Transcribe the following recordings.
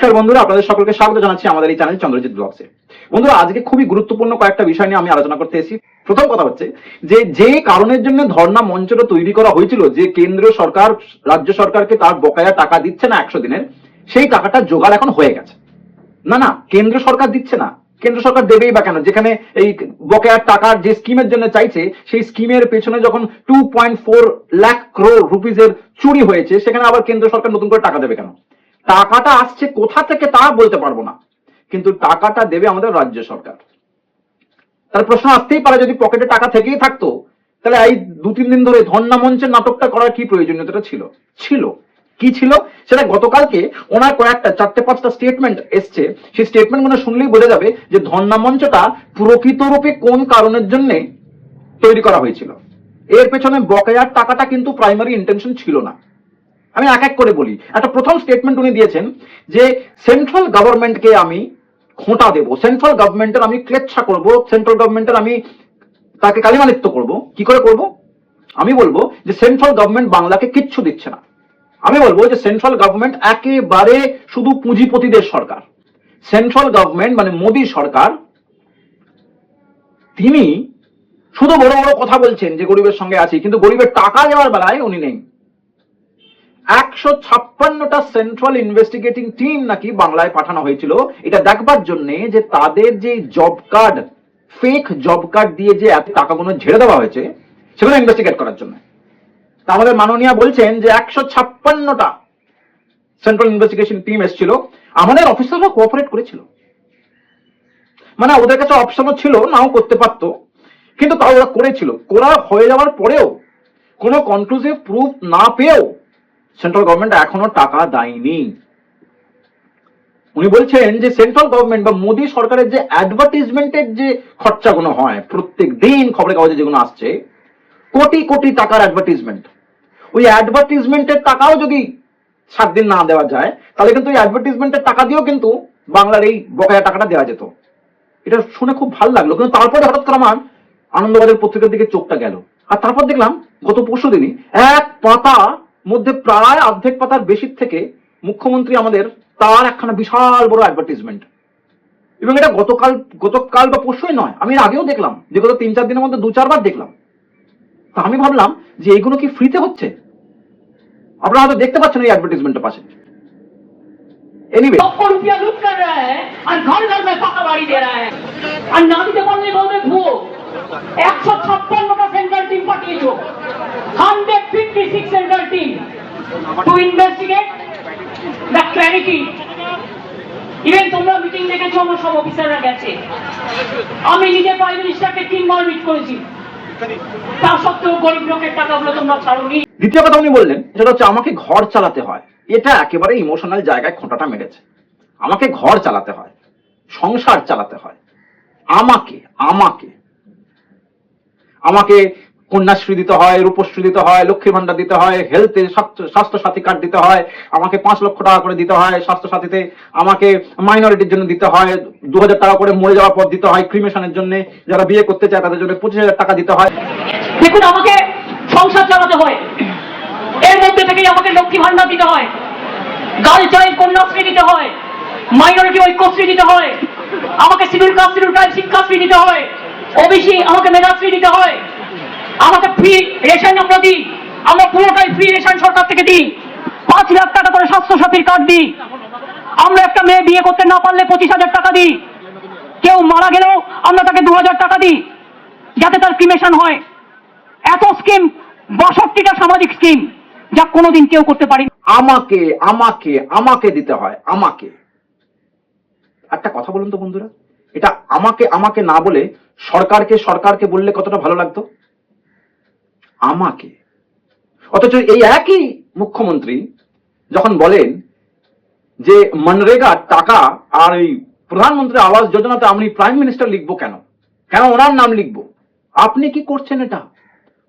নমস্কার বন্ধুরা, আপনাদের সকলকে স্বাগত জানাচ্ছি আমাদের এই চ্যানেল চন্দ্রজিৎ ব্লগসে বন্ধুরা, আজকে খুবই গুরুত্বপূর্ণ কয়েকটা বিষয় নিয়ে আমি আলোচনা করতে এসেছি। প্রথম কথা হচ্ছে যে যে কারণের জন্য ধর্ণা মঞ্চটা তৈরি করা হয়েছিল, যে কেন্দ্রীয় সরকার, রাজ্য সরকারকে তার বকেয়া টাকা দিচ্ছে না একশো দিনের, সেই টাকাটা জোগাড় এখন হয়ে গেছে। না না, কেন্দ্র সরকার দিচ্ছে না। কেন্দ্র সরকার দেবেই বা কেন? যেখানে এই বকেয়ার টাকার যে স্কিমের জন্য চাইছে, সেই স্কিমের পেছনে যখন two point four lakh crore রুপিজের চুরি হয়েছে, সেখানে আবার কেন্দ্র সরকার নতুন করে টাকা দেবে কেন? টাকাটা আসছে কোথা থেকে তা বলতে পারব না। কিন্তু টাকাটা দেবে আমাদের রাজ্য সরকার। তার প্রশ্ন আসতেই পারে, যদি পকেটে টাকা থেকেই থাকতো, তাহলে এই দু তিন দিন ধরে ধর্ণা মঞ্চের নাটকটা করার কি প্রয়োজনীয়তা ছিল? ছিল। কি ছিল? সেটা গতকালকে ওনার কয়েকটা, চারটে, পাঁচটা স্টেটমেন্ট এসছে। সেই স্টেটমেন্টগুলো শুনলেই বোঝা যাবে যে ধর্ণা মঞ্চটা প্রকৃতরূপে কোন কারণের জন্য তৈরি করা হয়েছিল। এর পেছনে বকেয়ার টাকাটা কিন্তু প্রাইমারি ইন্টেনশন ছিল না। আমি এক এক করে বলি। একটা প্রথম স্টেটমেন্ট উনি দিয়েছেন যে সেন্ট্রাল গভর্নমেন্টকে আমি খোঁটা দেব। সেন্ট্রাল গভর্নমেন্টের আমি ক্লেচ্ছা করব সেন্ট্রাল গভর্নমেন্টের আমি তাকে কালিমালিত্য করব। কি করে করব? আমি বলব যে সেন্ট্রাল গভর্নমেন্ট বাংলাকে কিচ্ছু দিচ্ছে না। আমি বলব যে সেন্ট্রাল গভর্নমেন্ট একেবারে শুধু পুঁজিপতিদের সরকার। সেন্ট্রাল গভর্নমেন্ট মানে মোদী সরকার। তিনি শুধু বড় বড় কথা বলছেন যে, গরিবের সঙ্গে আছি, কিন্তু গরিবের টাকা দেওয়ার বেলায় উনি নেই। একশো ছাপ্পান্নটা সেন্ট্রাল ইনভেস্টিগেটিং টিম নাকি বাংলায় পাঠানো হয়েছিল। এটা দেখবার জন্য যে তাদের যে job card fake job card দিয়ে যে এত টাকাগুলো ঝেড়ে দেওয়া হয়েছে, সেগুলো ইনভেস্টিগেট করার জন্য। আমাদের মাননীয়া বলছেন যে একশো ছাপ্পান্নটা সেন্ট্রাল ইনভেস্টিগেশন টিম এসেছিল, আমাদের অফিসাররা কোঅপারেট করেছিল। মানে ওদের কাছে অপশনও ছিল, নাও করতে পারতো, কিন্তু তাও ওরা করেছিল। করা হয়ে যাওয়ার পরেও কোনো কনক্লুসিভ প্রুফ না পেয়েও সেন্ট্রাল গভর্নমেন্ট এখনও টাকা দেয়নি। উনি বলছেন যে সেন্ট্রাল গভর্নমেন্ট বা মোদী সরকারের যে অ্যাডভার্টিজমেন্টের যে খরচাগুলো হয় প্রত্যেক দিন খবরের কাগজে যেগুলো আসছে, কোটি কোটি টাকার অ্যাডভার্টিজমেন্ট ওই অ্যাডভার্টিজমেন্টের টাকাও যদি সাত দিন না দেওয়া যায়, তাহলে কিন্তু ওই অ্যাডভার্টিজমেন্টের টাকা দিয়েও কিন্তু বাংলার এই বকেয়া টাকাটা দেওয়া যেত। এটা শুনে খুব ভালো লাগল। কিন্তু তারপরে হঠাৎ করে আমার আনন্দবাজার পত্রিকার দিকে চোখটা গেল। আর তারপর দেখলাম, গত পরশু দিনই এক পাতা মধ্যে প্রায় অর্ধেক পাতার বেশির থেকে মুখ্যমন্ত্রী আমাদের তার একখানা বিশাল বড় অ্যাডভার্টিজমেন্ট এবং এটা গতকাল গতকাল বা পরশুই নয় আমি এর আগেও দেখলাম যে গত তিন চার দিনের মধ্যে দু চারবার দেখলাম তা আমি ভাবলাম যে এইগুলো কি ফ্রিতে হচ্ছে আপনারা হয়তো দেখতে পাচ্ছেন এই অ্যাডভার্টিজমেন্টের পাশে এনিওয়ে सौ रुपया लूट कर रहा है और घर घर में पक्का बाड़ी दे रहा है और নামিতে বললে বলবে ভুয়ো একশো ছাপ্পান্নটা team পাঠিয়েছ। Hundred fifty six central team to investigate the clarity even তোমরা মিটিং দেখেছ, আমার সব অফিসাররা গেছে। আমি নিজে প্রাইম মিনিস্টারকে তিনবার মিট করেছি। তা সত্ত্বেও গরিব লোকের টাকাগুলো তোমরা ছাড়োনি। দ্বিতীয় কথা উনি বললেন, সেটা হচ্ছে আমাকে ঘর চালাতে হয়। এটা একেবারে ইমোশনাল জায়গায় খোঁটাটা মেরেছে। আমাকে ঘর চালাতে হয়, সংসার চালাতে হয়। আমাকে আমাকে আমাকে কন্যাশ্রী দিতে হয় রূপশ্রী দিতে হয় লক্ষ্মী ভান্ডার দিতে হয় হেলথে স্বাস্থ্য সাথী কার্ড দিতে হয়, আমাকে পাঁচ লক্ষ টাকা করে দিতে হয় স্বাস্থ্য সাথীতে আমাকে মাইনরিটির জন্য দিতে হয় দু হাজার টাকা করে মরে যাওয়ার পর দিতে হয় ক্রিমেশনের জন্য যারা বিয়ে করতে চায় তাদের জন্য পঁচিশ হাজার টাকা দিতে হয়। দেখুন, আমাকে সংসার চালাতে হয়। এর মধ্যে থেকেই আমাকে লক্ষ্মী ভান্ডার দিতে হয়। গার্ল চাইল্ড কন্যাশ্রী দিতে হয়। মাইনরিটি ঐক্যশ্রী দিতে হয়। আমাকে schedule caste schedule tribe Sikshashree দিতে হয়। ওবিসি আমাকে মেধাশ্রী দিতে হয়। আমাকে ফ্রি রেশন আমরা দিই। আমরা পুরোটাই ফ্রি রেশন সরকার থেকে দিই। পাঁচ লাখ টাকা করে স্বাস্থ্য সাথীর কার্ড দিই। আমরা একটা মেয়ে বিয়ে করতে না পারলে পঁচিশ হাজার টাকা দিই। কেউ মারা গেলেও আমরা তাকে দু হাজার টাকা দিই, যাতে তার ক্রিমেশন হয়। এত স্কিম বাষট্টিটা সামাজিক স্কিম যা কোনোদিন কেউ করতে পারেনি আমাকে আমাকে আমাকে দিতে হয়, আমাকে। একটা কথা বলুন তো বন্ধুরা, এটা আমাকে আমাকে না বলে সরকারকে সরকারকে বললে কতটা ভালো লাগতো? আমাকে। অথচ এই একই মুখ্যমন্ত্রী যখন বলেন যে মনরেগার টাকা আর এই প্রধানমন্ত্রী আবাস যোজনাতে আমি প্রাইম মিনিস্টার লিখব কেন? কেন ওনার নাম লিখব? আপনি কি করছেন এটা?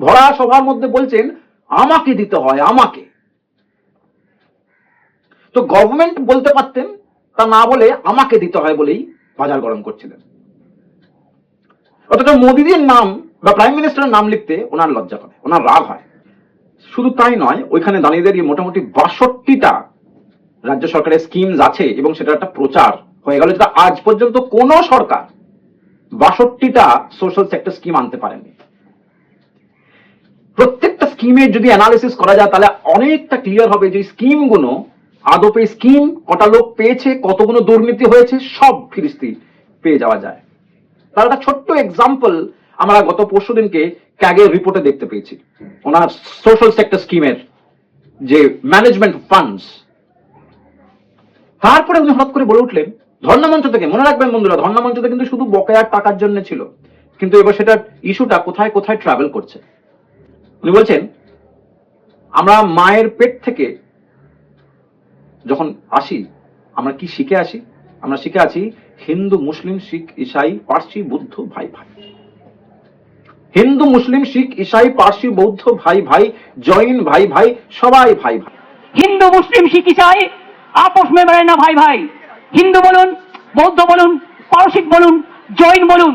ভরা সভার মধ্যে বলছেন, আমাকে দিতে হয়, আমাকে। তো গভর্নমেন্ট বলতে পারতেন, তা না বলে আমাকে দিতে হয় বলেই বাজার গরম করছিলেন। অথচ মোদিজির নাম বা প্রাইম মিনিস্টারের নাম লিখতে ওনার লজ্জা করে, ওনার রাগ হয়। শুধু তাই নয়, ওইখানে দাঁড়িয়ে দাঁড়িয়ে মোটামুটি বাষট্টিটা রাজ্য সরকারের স্কিমস আছে এবং সেটা একটা প্রচার হয়ে গেল, যেটা আজ পর্যন্ত কোনো সরকার বাষট্টিটা সোশ্যাল সেক্টর স্কিম আনতে পারেনি। প্রত্যেকটা স্কিমের যদি অ্যানালিসিস করা যায়, তাহলে অনেকটা ক্লিয়ার হবে যে স্কিমগুলো আদপে স্কিম কটা লোক পেয়েছে, কতগুলো দুর্নীতি হয়েছে, সব ফিরিস্তি পেয়ে যাওয়া যায়। তার একটা ছোট্ট এক্সাম্পল আমরা গত পরশু দিনকে ক্যাগের রিপোর্টে দেখতে পেয়েছি। ওনার সোশ্যাল সেক্টর স্কিমের যে ম্যানেজমেন্ট ফান্ডস তারপরে উনি হঠাৎ করে বলে উঠলেন ধর্ণা মঞ্চ থেকে, মনে রাখবেন বন্ধুরা, ধর্ণামঞ্চ কিন্তু শুধু বকেয়ার টাকার জন্য ছিল, কিন্তু এবার সেটার ইস্যুটা কোথায় কোথায় ট্রাভেল করছে? উনি বলছেন, আমরা মায়ের পেট থেকে যখন আসি, আমরা কি শিখে আসি? আমরা শিখে আছি হিন্দু, মুসলিম, শিখ, ইসাই, পার্সি, বুদ্ধ, ভাই ভাই। হিন্দু মুসলিম শিখ ইসাই পার্সি বৌদ্ধ ভাই ভাই জৈন ভাই ভাই সবাই ভাই ভাই। হিন্দু মুসলিম শিখ ইসাই আপোষ মে বেড়ে না ভাই ভাই। হিন্দু বলুন বৌদ্ধ বলুন পারসিক বলুন জৈন বলুন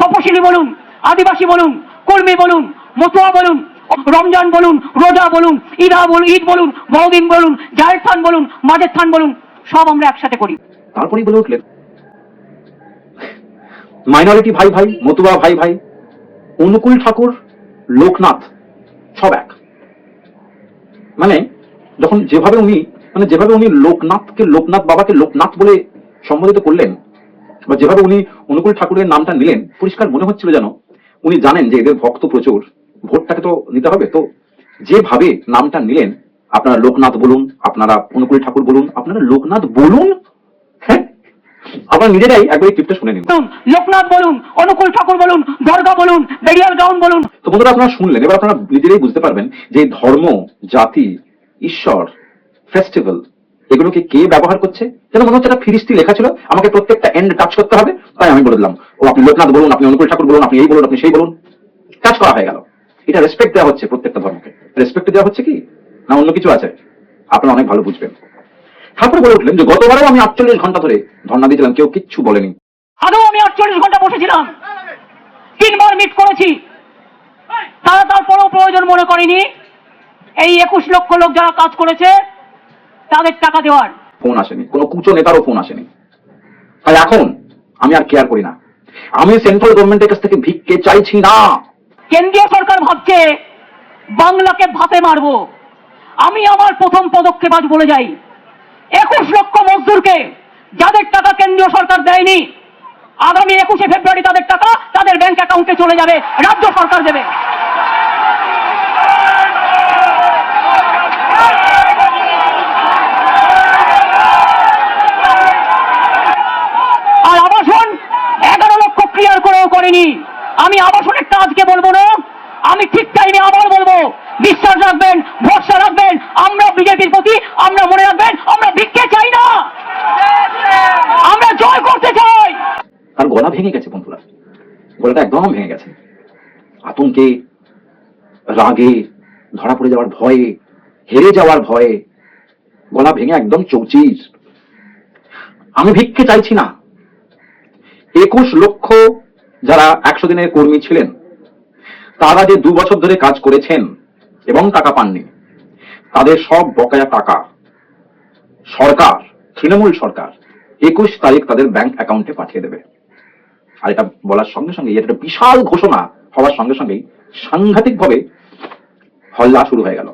তপশিলি বলুন আদিবাসী বলুন কর্মী বলুন মতুয়া বলুন রমজান বলুন রোজা বলুন ঈদা বলুন ঈদ বলুন বড়দিন বলুন জায়ের থান বলুন মাঝের থান বলুন সব আমরা একসাথে করি। তারপরেই বলে উঠলেন মাইনরিটি ভাই ভাই মতুয়া ভাই ভাই অনুকূল ঠাকুর, লোকনাথ, সব এক। মানে যখন যেভাবে উনি মানে যেভাবে উনি লোকনাথকে, লোকনাথ বাবাকে লোকনাথ বলে সম্বোধিত করলেন, বা যেভাবে উনি অনুকূল ঠাকুরের নামটা নিলেন, পরিষ্কার মনে হচ্ছিল যেন উনি জানেন যে এদের ভক্ত প্রচুর, ভোটটাকে তো নিতে হবে। তো যেভাবে নামটা নিলেন, আপনারা লোকনাথ বলুন, আপনারা অনুকূল ঠাকুর বলুন, আপনারা লোকনাথ বলুন আপনারা নিজেরাই একবার এই ক্লিপটা শুনে নিন। লোকনাথ বলুন অনুকূল ঠাকুর বলুন দর্গা বলুন বেরিয়াল গাউন বলুন। তো বন্ধুরা আপনারা শুনলেন। এবার আপনারা নিজেরাই বুঝতে পারবেন যে ধর্ম জাতি ঈশ্বর ফেস্টিভ্যাল এগুলোকে কে ব্যবহার করছে? যেন মনে হচ্ছে একটা ফিরিস্তি লেখা ছিল আমাকে প্রত্যেকটা এন্ড টাচ করতে হবে তাই আমি বলে দিলাম। ও আপনি লোকনাথ বলুন আপনি অনুকূল ঠাকুর বলুন আপনি এই বলুন আপনি সেই বলুন। টাচ করা হয়ে গেল। এটা রেসপেক্ট দেওয়া হচ্ছে প্রত্যেকটা ধর্মকে। রেসপেক্ট দেওয়া হচ্ছে কি? না অন্য কিছু আছে? আপনারা অনেক ভালো বুঝবেন। তারপরে বলে উঠলেন যে গতবারও আমি আটচল্লিশ ঘণ্টা ধরে ধর্ণা দিয়েছিলাম কেউ কিচ্ছু বলেনি। আদৌ আমি আটচল্লিশ ঘণ্টা বসেছিলাম। তিনবার মিট করেছি। তারা তারপরেও প্রয়োজন মনে করেনি। এই একুশ লক্ষ লোক যারা কাজ করেছে তাদের টাকা দেওয়ার। ফোন আসেনি। কোনো কুচো নেতারও ফোন আসেনি। তাই এখন আমি আর কেয়ার করি না। আমি সেন্ট্রাল গভর্নমেন্টের কাছ থেকে ভিক্ষে চাইছি না। কেন্দ্রীয় সরকার ভাবছে বাংলাকে ভাতে মারবো। আমি আমার প্রথম পদক্ষেপ আজ বলে যাই। একুশ লক্ষ মজদুরকে যাদের টাকা কেন্দ্রীয় সরকার দেয়নি, আগামী একুশে ফেব্রুয়ারি তাদের টাকা তাদের ব্যাংক অ্যাকাউন্টে চলে যাবে, রাজ্য সরকার দেবে। আর আবাসন এগারো লক্ষ ক্লিয়ার করেও করেনি। আমি আবাসনের কাজকে বলব না, আমি ঠিক টাইমে আবার বলব, বিশ্বাস রাখবেন, ভরসা রাখবেন, আমরা বিজেপির প্রতি, আমরা মনে রাখবেন আমরা ভিক্ষে চাই না আমরা জয় করতে চাই তার গলা ভেঙে গেছে বন্ধুরা। গলাটা একদম ভেঙে গেছে। আতঙ্কে, রাগে, ধরা পড়ে যাওয়ার ভয়ে, হেরে যাওয়ার ভয়ে গলা ভেঙে একদম চৌচির। আমি ভিক্ষে চাইছি না। একুশ লক্ষ যারা একশো দিনের কর্মী ছিলেন, তারা যে দু বছর ধরে কাজ করেছেন এবং টাকা পাননি, তাদের সব বকেয়া টাকা সরকার, তৃণমূল সরকার একুশ তারিখ তাদের ব্যাংক অ্যাকাউন্টে পাঠিয়ে দেবে। আর এটা বলার সঙ্গে সঙ্গে এটা বিশাল ঘোষণা হওয়ার সঙ্গে সঙ্গেই সাংঘাতিক ভাবে হল্লা শুরু হয়ে গেল।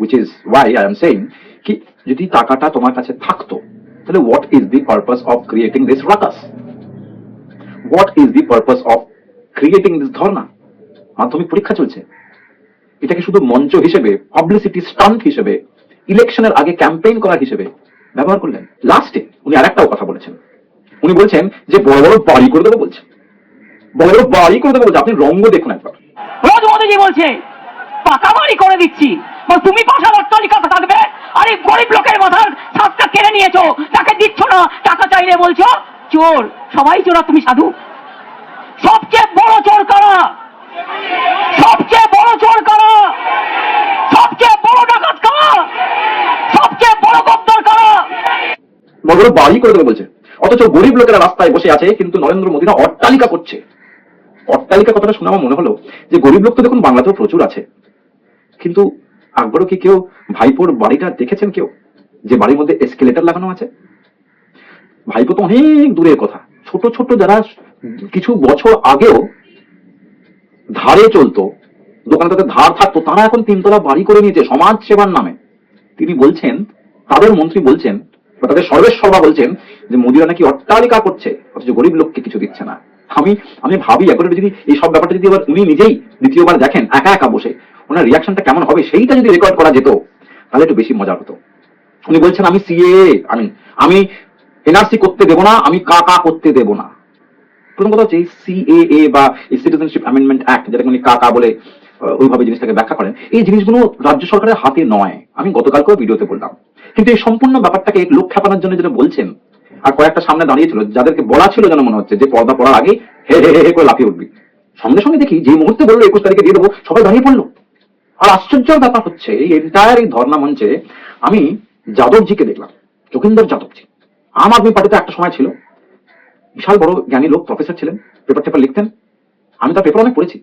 Which is why I am saying কি, যদি টাকাটা তোমার কাছে থাকতো, তাহলে what is the purpose of creating this ruckus what is the purpose of creating this dharna Madhyamik পরীক্ষা চলছে। এটাকে শুধু মঞ্চ হিসেবে পাবলিসিটি স্টান্ট হিসেবে ইলেকশনের আগে ক্যাম্পেইন করার হিসেবে ব্যবহার করলেন। লাস্টে উনি আরেকটাও কথা বলেছেন। উনি বলছেন যে বড় বড় বাড়ি করে দেবো বলছে। বড় বড় বাড়ি করে দেবো বলছে। আপনি রঙ্গ দেখুন একবার। রোজ মোদীজি বলছে পাকা বাড়ি করে দিচ্ছি। তুমি পাশার অট্টালিকা থাকবে আরে গরিব লোকের মাথার ছাদটা কেড়ে নিয়েছো। তাকে দিচ্ছ না টাকা চাইলে বলছো চোর সবাই চোর তুমি সাধু। সবচেয়ে বড় চোর কারা? সবচেয়ে বড় চোর কারা? সবচেয়ে বড় ডাকাত কারা? সবচেয়ে বড় গদ্দর কারা? বড় বড় বাড়ি করে দেবো বলছে। অথচ গরিব লোকেরা রাস্তায় বসে আছে, কিন্তু নরেন্দ্র মোদীরা অট্টালিকা করছে। অট্টালিকা কথাটা শুনে আমার মনে হলো যে গরিব লোক তো দেখুন বাংলাতেও প্রচুর আছে। কিন্তু একবারও কি কেউ ভাইপোর বাড়িটা দেখেছেন কেউ? যে বাড়ির মধ্যে এসকেলেটার লাগানো আছে? ভাইপো তো অনেক দূরের কথা। ছোট ছোট যারা কিছু বছর আগেও ধারে চলতো, দোকানে তাদের ধার থাকতো, তারা এখন তিনতলা বাড়ি করে নিয়েছে সমাজ সেবার নামে। তিনি বলছেন, তাদের মন্ত্রী বলছেন, বা তাদের সর্বেশ্বরবা বলছেন যে মোদিরা নাকি অট্টালিকা করছে অথচ গরিব লোককে কিছু দিচ্ছে না। আমি আমি ভাবি একবার যদি এই সব ব্যাপারটা যদি আবার উনি নিজেই দ্বিতীয়বার দেখেন একা একা বসে ওনার রিয়াকশনটা কেমন হবে সেইটা যদি রেকর্ড করা যেত তাহলে একটু বেশি মজা হতো। উনি বলছেন আমি সিএ আমি আমি এনআরসি করতে দেবো না আমি কা কা করতে দেবো না। প্রথম কথা হচ্ছে সিএএ বা সিটিজেনশিপ অ্যামেন্ডমেন্ট অ্যাক্ট যেটাকে উনি কাকা বলে আহ, ওইভাবে জিনিসটাকে ব্যাখ্যা করেন এই জিনিসগুলো রাজ্য সরকারের হাতে নয়। আমি গতকালকেও ভিডিওতে বললাম। কিন্তু এই সম্পূর্ণ ব্যাপারটাকে লোক খেপানোর জন্য যেটা বলছেন আর কয়েকটা সামনে দাঁড়িয়েছিল, যাদেরকে বলা ছিল যেন মনে হচ্ছে, যে পর্দা পড়ার আগে হে হে হে করে লাফিয়ে উঠবি। সঙ্গে সঙ্গে দেখি যে মুহূর্তে বলল, একুশ তারিখে দিয়ে দেবো। সবাই দাঁড়িয়ে পড়ল। আর আশ্চর্যের ব্যাপার হচ্ছে, এই এন্টায়ার এই ধর্ণা মঞ্চে আমি যাদবজিকে দেখলাম, যোগেন্দর যাদবজি। আম আদমি পার্টিতে একটা সময় ছিল। বিশাল বড় জ্ঞানী লোক প্রফেসর ছিলেন পেপার টেপার লিখতেন। আমি তার পেপার অনেক পড়েছি।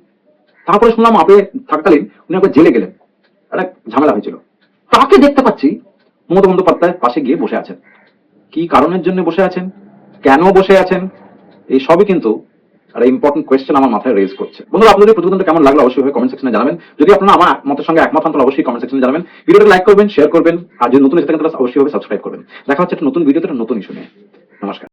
তারপরে শুনলাম আপে থাকাকালীন উনি একবার জেলে গেলেন। একটা ঝামেলা হয়েছিল। তাকে দেখতে পাচ্ছি মমতা বন্দ্যোপাধ্যায়ের পাশে গিয়ে বসে আছেন। কি কারণের জন্য বসে আছেন? কেন বসে আছেন? এই সবই কিন্তু একটা ইম্পর্টেন্ট কোয়েশ্চেন আমার মাথায় রেজ করছে। বন্ধুরা, আপনাদের প্রতিবেদনটা কেমন লাগল অবশ্যই কমেন্ট সেকশনে জানাবেন। যদি আপনারা আমার মতের সঙ্গে একমত হন, তাহলে অবশ্যই কমেন্ট সেকশনে জানাবেন। ভিডিওটা লাইক করবেন শেয়ার করবেন, আর যদি নতুন এসে থাকেন, তাহলে অবশ্যই সাবস্ক্রাইব করবেন। দেখা হচ্ছে একটা নতুন ভিডিওতে নতুন ইস্যু নিয়ে। নমস্কার।